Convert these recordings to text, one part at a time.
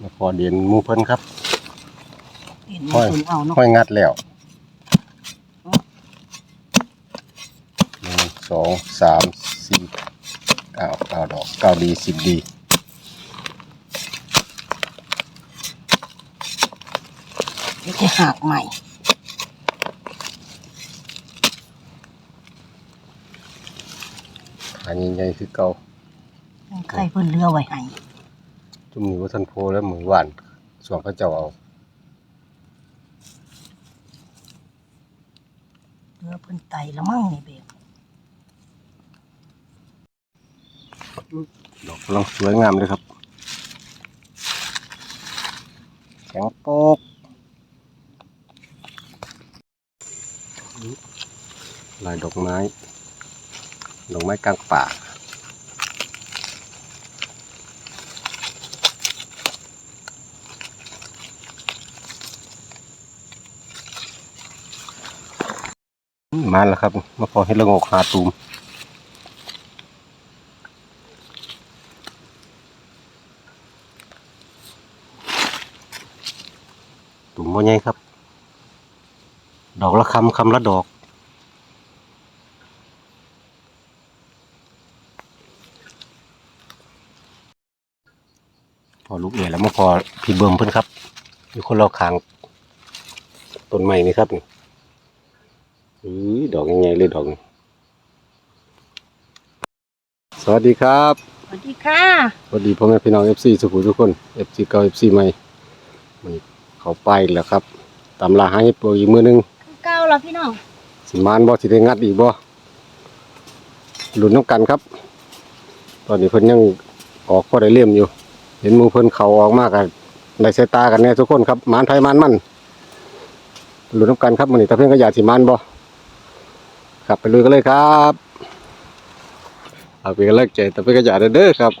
มาพอเดียนหมูเพิ่นครับเห็นห้อยคุณเอาเนาะห้อยงัดแล้วหนึ่งสองสามสี่เก้าเก้าดอกเก้าดีสิบดีนี่จะหักใหม่ขายใหญ่ๆคือเก่าใครเพิ่นเลือไว้ให้ จุ่มหนีว่าท่านโพแล้วมือหวานส่วนเขาเจ้าเอาเลือเพิ่นไตแล้วมั่งนี่เบลดอกกำลังสวยงามเลยครับ แข็งโป๊กลายดอกไม้ ดอกไม้กลางป่า มาแล้วครับมาพอให้ละโงกหาตูมตุ่มว่าไงครับ ดอกละคำคำละดอกพอลูกเอ๋แล้วมาพอพี่เบิ่มเพิ่นครับ อยู่คนเราคางต้นไม้นี่ครับนี่ อุ้ยดอกยังไงเลยดอกนี่สวัสดีครับ สวัสดีค่ะ สวัสดีพ่อแม่พี่น้องเอฟซีสุขุมทุกคนเอฟซีเก่าเอฟซีใหม่มันเขาไปอีกแล้วครับตำลาให้ปอีกมือหนึงคือเก้าแล้วพี่น้องสิมานบ่สิได้งัดอีกบ่หลุนน้ำกันครับ ตอนนี้เพิ่นยังออกพอได้เลี่ยมอยู่ เห็นหมูเพิ่นเขาออกมากกันได้สายตากันแน่ทุกคนครับหมานไทยมันมันหลุนน้ำกันครับมันนี่ตะเพ่นก็อยากสิมานบ่ ครับไปลุยกันเลยครับเอาไปกันเลยใจแตะเพ่นก็อยาเด้อครับ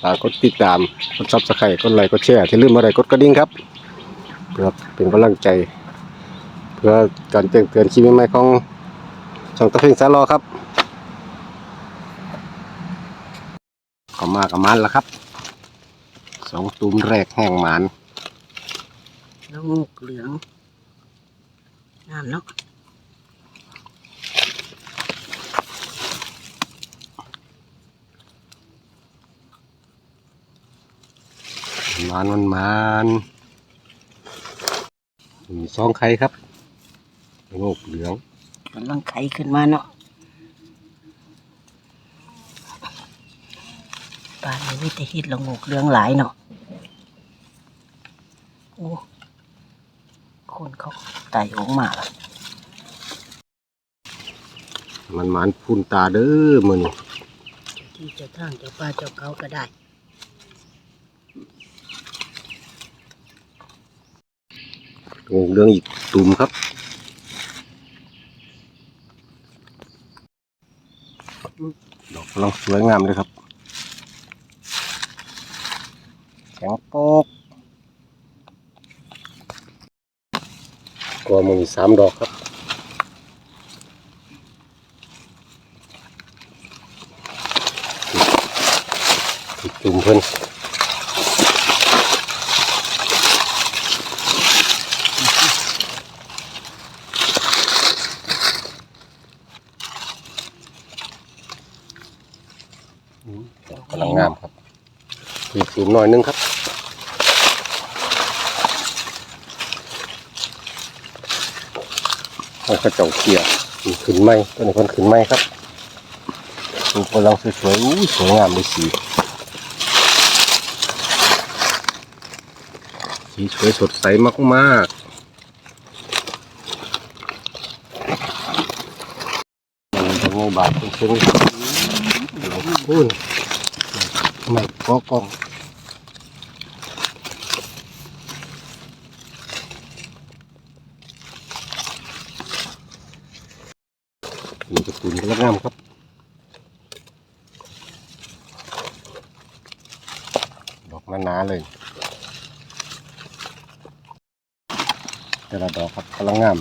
ฝากกดติดตามกดซับสไครต์กดไลค์กดแชร์ที่ลืมอะไรกดกระดิ่งครับเพื่อเป็นกำลังใจ เพื่อการแจ้งเตือนชีวิตใหม่ของช่องตะเพ่งสารอครับก็มากับมันแล้วครับสองตูมแรกแห้งหมานแล้วงูเหลืองงามเนาะ มานมันหมานมีสองไข่ครับโงกเหลืองกำลังไขขึ้นมาเนาะป่านนี้มีแต่ฮิตละงูเหลืองหลายเนาะโอ้คนเขาไต่ออกมาแล้วมันหมานพูนตาเด้อมือนี่ที่เจะทางเจะป้าเจ้าเขาก็ได้ งกเหลืองอีกตูมครับดอกกำลังสวยงามเลยครับ แข็งโป๊กก็มันมีสามดอกครับจุ่มเพิ่นอืมดอกกำลังงามครับอีกจุ่ม หน่อยนึงครับเอากระเจ้าเกียร์ขึ้นไหมตัวนี้เพิ่นขึ้นไหมครับดูกำลังสวยๆสวยงามเลยสีสีสวยสดใสมากๆมันจะง่บาดเป็นเชิงหลงพุ่นไม่ก็กองุนกระงามครับดอกมันหนาเลย แต่ละดอกครับกระงาม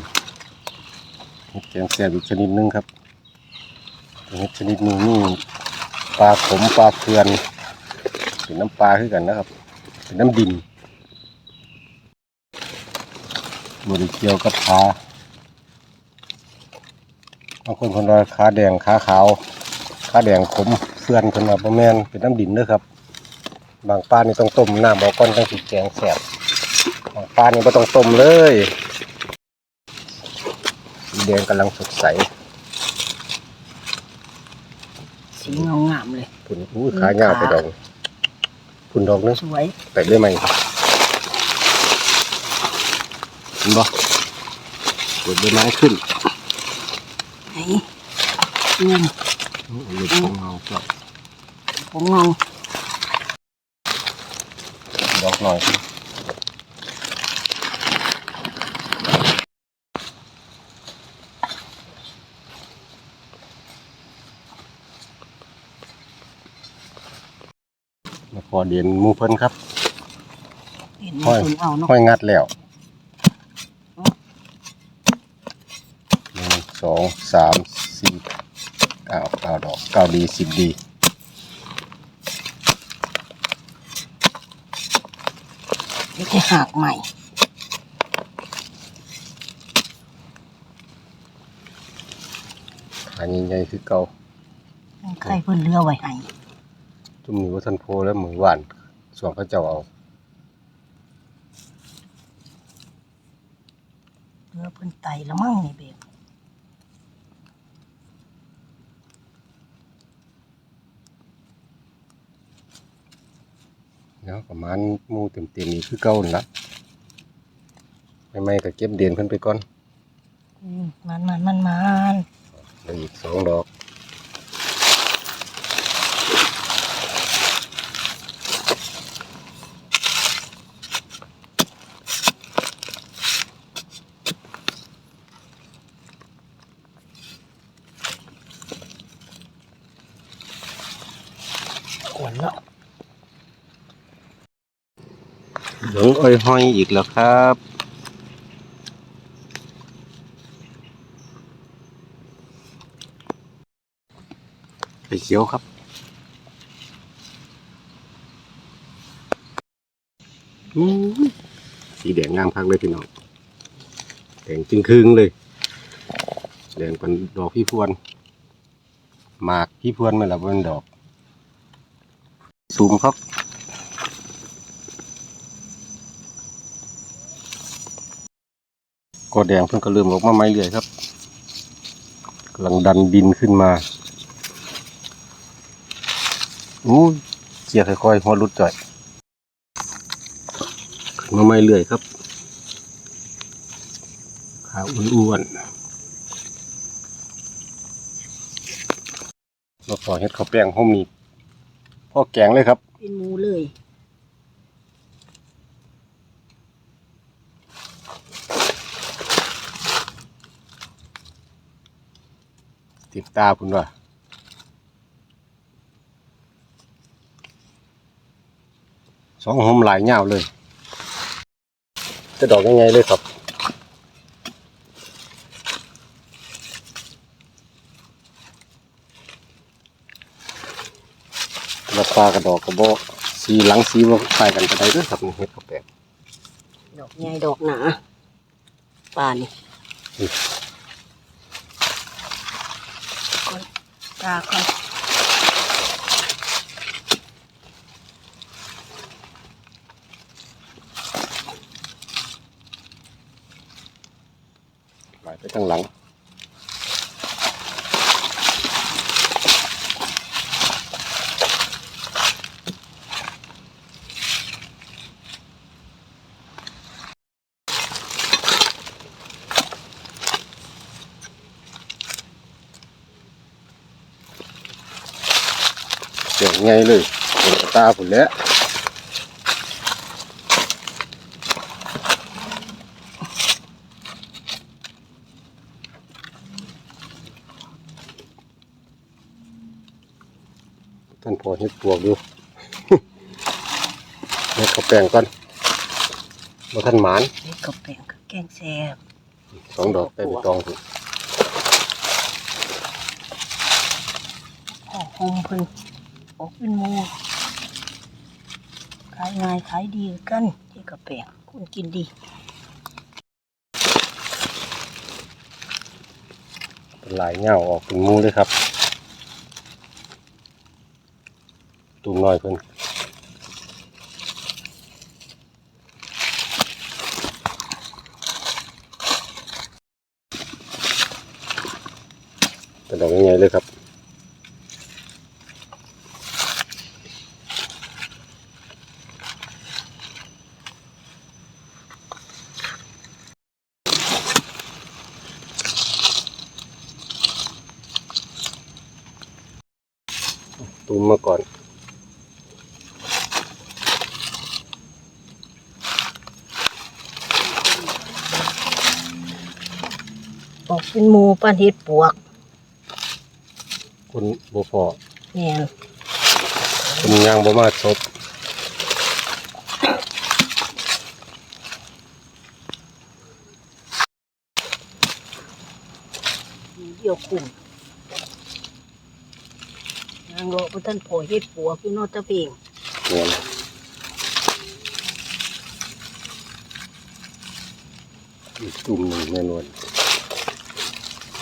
เห็ดแกงสียบอีกชนิดนึงครับเห็ดชนิดนี้นี่ปลาขมปลาเพื่อนเป็นน้ำปลาขึ้นกันนะครับ เป็นน้ำดินบริเกียวกับปลา บางคนคนว่าขาแดงขาขาวขาแดงขมเพื่อนคนว่าบ่แม่นเป็นน้ำดินเด้อครับ บางปลานี่ต้องต้มน้ำเอาก้อนจังสิแกงแสบบางปลานี่บ่ต้องต้มเลยสีแดงกำลังสดใสสีเงางามเลยพุ่นอู้ขาเงาวไปดอกพุ่นดอกนึงสวยไปได้ไหมเห็นบ่เปิดใบไม้ขึ้น ไหนเงินเล็ดของเราก็ผมงองาดอกหน่อยพอเดียนมูเพิ่นครับห้อยคุณเอาเนาะห้อยงัดแล้วหนึ่ง สองสามสี่เก้าเก้าดอกเก้าดีสิบดีนี่จะหักใหม่ขาใหญ่ๆคือเก่าใครเพิ่นเรือไว้ให้จุ่มนี้ว่าทันโพแล้วมือหวานส่วนเขาเจ้าเอาเรือเพิ่นไตละมั่งนี่เบบ เนาะประมาณหมูเต็มๆนี่คือเก่านั่นละไม่ไม่ก็เก็บเดียนเพิ่นไปก่อนอืมมันมันมันมันเหลืออีกสองดอก ขวนเนาะ หลงอ้อยห้อยอีกแล้วครับ ไปเขียวครับอืมสีแดงงามพักเลยพี่น้อง แดงจึงครึ่งเลย แดงเป็นดอกพี่พวน หมากพี่พวนไม่ละเป็นดอกซูมครับ ก็แดงเพิ่งก็เริ่มออกมาไม่เรื่อยครับกำลังดันดินขึ้นมาอู้เจียค่อยๆหัวรุดจ่อยขึ้นมาไม่เรื่อยครับขาอ้วนๆมาขอเฮ็ดข้าวแป้งห้อมนี้พ่อแกงเลยครับ เป็นหมูเลย ติดตาคุณว่าสองหอมหลายเงาวเลย จะดอกยังไงเลยครับราคากระดอกกระบอกสีหลังสีว่าใส่กันก็ได้เด้วยครับนี่เฮ็ดข้าวแป้งดอกใหญ่ดอกหนาป่านี่อืมก่อน ตาก่อนไหลไปทางหลัง เจ๋งไงเลยเป็นกระตาผุนแหล้วท่านพอเฮ็ดปวกอยู่เฮ็ดข้าวแป้งก่อนบ่ท่านหมานเล็กกับแป้งกับแกงแซ่บสองดอกได้ไปตองพุ่นออกหอมเพิ่น ของเป็นมูขายง่ายขายดีกันที่กระแปลกคนกินดีหลายเงาออกเป็นมูเลยครับตุ่มน้อยเพิ่นกระดอกง่ายเลยครับ ออกเป็นหมูปานเห็ดปวกคุณบ่พอแม่นคุณยางบ่มาศพเดี่ยวคุ่มนางรอพระท่านพ่อเห็ดปวกอยู่เนอตะเพียงเงี้ยอีกตุ่มหนึ่งแน่นอน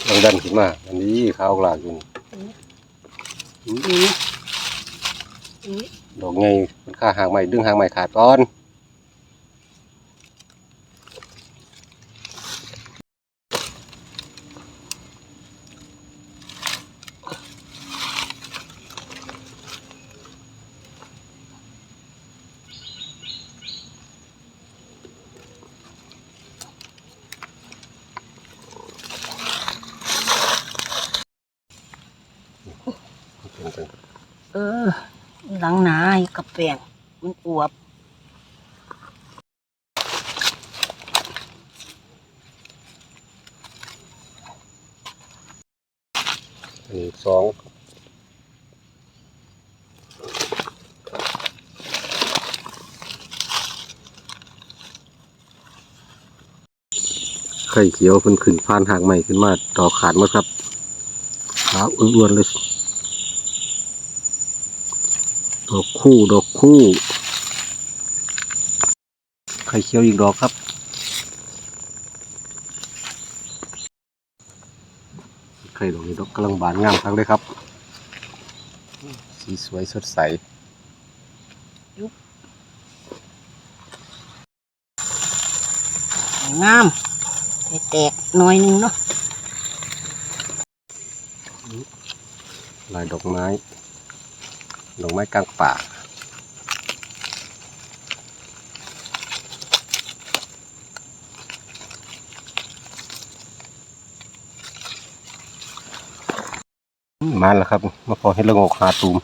ลองดันขึ้นมา อันนี้ขาวกลากอยู่นี่อืมนี่นี่ดอกไงมันค่าหางใหม่ดึงหางใหม่ขาดก่อนเป็นจัง เออ หลังหนาให้กับแป้งมันอวบอันนี้สองไข่เขียวเพิ่นขึ้นพานหางใหม่ขึ้นมาดอขาดมดครับขาวอ้วนๆเลย ดอกคู่ดอกคู่ไข่เขียวอีกดอกครับไข่ดอกนี้ดอกกำลังบานงามครั้งเลยครับ สีสวยสดใสงามแต่แตกหน้อยหนึงเนาะลายดอกไม้ ดอไม้กลางป่า มาแล้วครับ มาพอให้ละงกหาตูม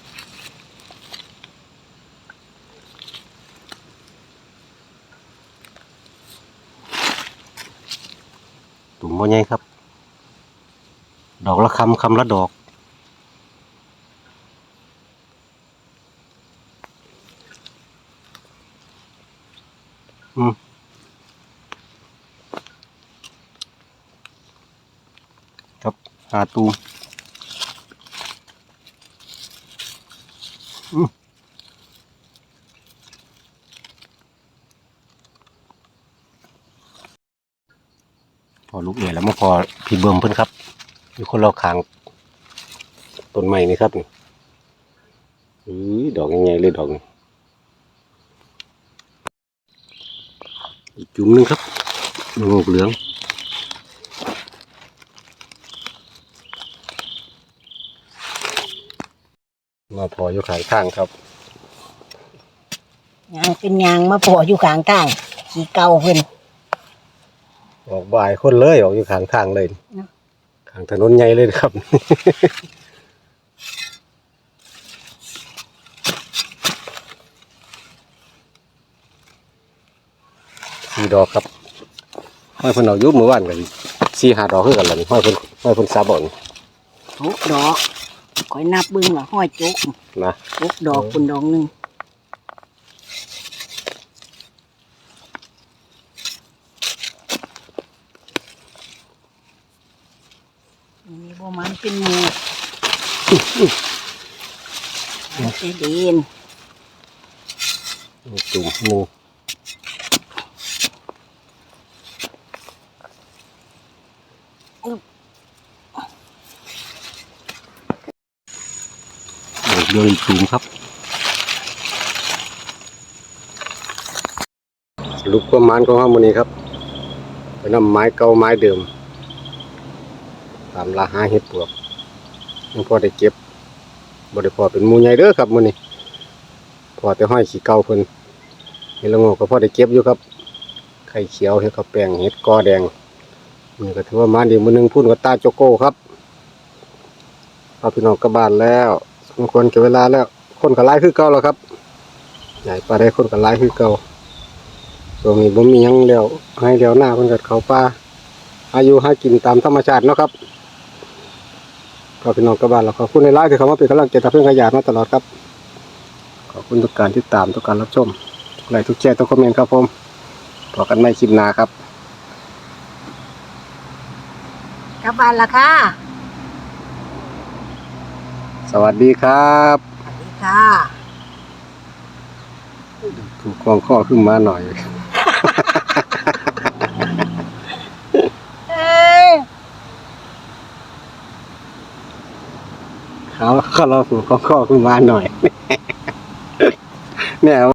ตุ่มว่าไงครับ ดอกละคำคำละดอก อืมครับหาตูอืมพอลูกเอ๋ยแล้วมาพอพี่เบิ่มเพิ่นครับ อยู่คนเราขางต้นไม้นี่ครับนี่อือดอกยังไงเลยดอกนี่ อีกจุ่มหนึงครับดอกเหลืองมาพออยู่ขางข้างครับยางเป็นยางมาปออยู่กลางทางขี่เก่าเพิ่นออกบ่ายคนเลยออกอยู่ขางทางเลยเนาะขางถนนใหญ่เลยครับ สี่ดอกครับห้อยเพิ่นเอาอยุบมือว่านกันสี่หาดอกคือกันล่ะนี่ห้อยเพิ่นห้อยเพิ่นซาบ่อนหกดอกคอยนับเบิ่งว่าห้อยจุกนะหกดอกคุณดอกหนึ่งอันนี้บ่มันเป็นหมูเอาแต่เด่นจุ่มห เดินสูงครับสรุปความานของห้ามือนี้ครับเป็นน้ำไม้เก่าไม้เดิม ตามลาหาเห็ดปวกยังพอได้เก็บบได้พอเป็นมูใหญ่เด้อครับมือนี้พอแต่ห้อยขี้เก่าเพิ่นเห็ดละงกก็พอได้เก็บอยู่ครับ ไข่เขียวเห็ดข้าวแปงเห็ดกอแดงนี่ก็ถือว่ามาดีมือหนึงพุ่นกับตาโจโก้ครับพาพี่น้องกลับบ้านแล้ว มควรเก็บเวลาแล้ว คนก็ไล่คือเก่าแล้วครับใหญ่ปลาได้คนก็ไล่คือเก่าช่วนี้บ่มียังเลี้ยวให้เลี้ยวหน้าเพิ่นก็เขาป่าอายุใหากินตามธรรมชาตินะครับพาพี่น้องกับบ้านแล้วขอบคุณในไลน์ที่เขามาเป็นกำลังใจทำเพื่อนขยานมาตลอดครับ ขอบคุณทุกการที่ตามทุกการรับชมทุกไลค์ทุกแชร์ทุกคอมเมนต์ครับผมพบกันใหม่คลิปหน้าครับ กลับบ้านละค่ะ สวัสดีครับสวัสดีค่ะถูกกองข้อขึ้นมาหน่อย เอ้ยเขาเขาเราถูกกองข้อขึ้นมาหน่อย เนี่ย